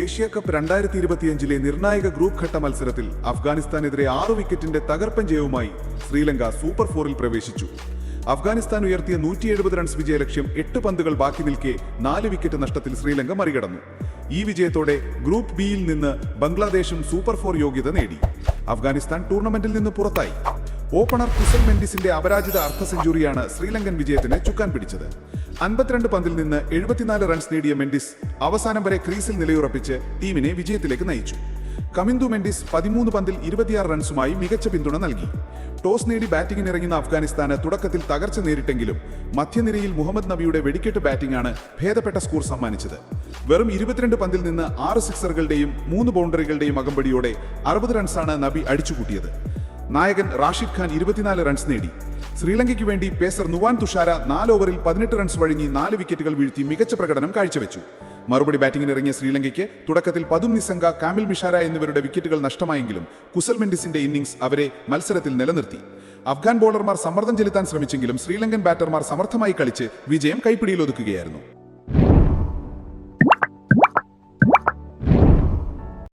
Asia cup രണ്ടായിരത്തി ഇരുപത്തിയഞ്ചിലെ നിർണായക ഗ്രൂപ്പ് ഘട്ട മത്സരത്തിൽ അഫ്ഗാനിസ്ഥാനെതിരെ ആറു വിക്കറ്റിന്റെ തകർപ്പൻ ജയവുമായി ശ്രീലങ്ക സൂപ്പർ ഫോറിൽ പ്രവേശിച്ചു. അഫ്ഗാനിസ്ഥാൻ ഉയർത്തിയ നൂറ്റി എഴുപത് റൺസ് വിജയലക്ഷ്യം എട്ട് പന്തുകൾ ബാക്കി നിൽക്കെ നാല് വിക്കറ്റ് നഷ്ടത്തിൽ ശ്രീലങ്ക മറികടന്നു. ഈ വിജയത്തോടെ ഗ്രൂപ്പ് ബിയിൽ നിന്ന് ബംഗ്ലാദേശും സൂപ്പർ ഫോർ യോഗ്യത നേടി. അഫ്ഗാനിസ്ഥാൻ ടൂർണമെന്റിൽ നിന്ന് പുറത്തായി. ഓപ്പണർ കുസൽ മെൻഡിസിന്റെ അപരാജിത അർദ്ധ സെഞ്ചുറിയാണ് ശ്രീലങ്കൻ വിജയത്തിന് ചുക്കാൻ പിടിച്ചത്. അൻപത്തിരണ്ട് പന്തിൽ നിന്ന് എഴുപത്തിനാല് റൺസ് നേടിയ മെൻഡിസ് അവസാനം വരെ ക്രീസിൽ നിലയുറപ്പിച്ച് ടീമിനെ വിജയത്തിലേക്ക് നയിച്ചു. കമിന്ദു മെൻഡിസ് പതിമൂന്ന് പന്തിൽ ഇരുപത്തിയാറ് റൺസുമായി മികച്ച പിന്തുണ നൽകി. ടോസ് നേടി ബാറ്റിംഗിന് ഇറങ്ങുന്ന അഫ്ഗാനിസ്ഥാന് തുടക്കത്തിൽ തകർച്ച നേരിട്ടെങ്കിലും മധ്യനിരയിൽ മുഹമ്മദ് നബിയുടെ വെടിക്കെട്ട് ബാറ്റിംഗാണ് ഭേദപ്പെട്ട സ്കോർ സമ്മാനിച്ചത്. വെറും ഇരുപത്തിരണ്ട് പന്തിൽ നിന്ന് ആറ് സിക്സറുകളുടെയും മൂന്ന് ബൗണ്ടറികളുടെയും അകമ്പടിയോടെ അറുപത് റൺസാണ് നബി അടിച്ചുകൂട്ടിയത്. നായകൻ റാഷിദ് ഖാൻ ഇരുപത്തിനാല് റൺസ് നേടി. ശ്രീലങ്കയ്ക്ക് വേണ്ടി പേസർ നുവാൻ തുഷാര നാല് ഓവറിൽ പതിനെട്ട് റൺസ് വഴങ്ങി നാല് വിക്കറ്റുകൾ വീഴ്ത്തി മികച്ച പ്രകടനം കാഴ്ചവെച്ചു. മറുപടി ബാറ്റിംഗിന് ഇറങ്ങിയ ശ്രീലങ്കയ്ക്ക് തുടക്കത്തിൽ പതും നിസംഗ കാമിൽ ബിഷാര എന്നിവരുടെ വിക്കറ്റുകൾ നഷ്ടമായെങ്കിലും കുസൽ മെൻഡിസിന്റെ ഇന്നിംഗ്സ് അവരെ മത്സരത്തിൽ നിലനിർത്തി. അഫ്ഗാൻ ബോളർമാർ സമ്മർദ്ദം ചെലുത്താൻ ശ്രമിച്ചെങ്കിലും ശ്രീലങ്കൻ ബാറ്റർമാർ സമർത്ഥമായി കളിച്ച് വിജയം കൈപ്പിടിയിൽ ഒതുക്കുകയായിരുന്നു.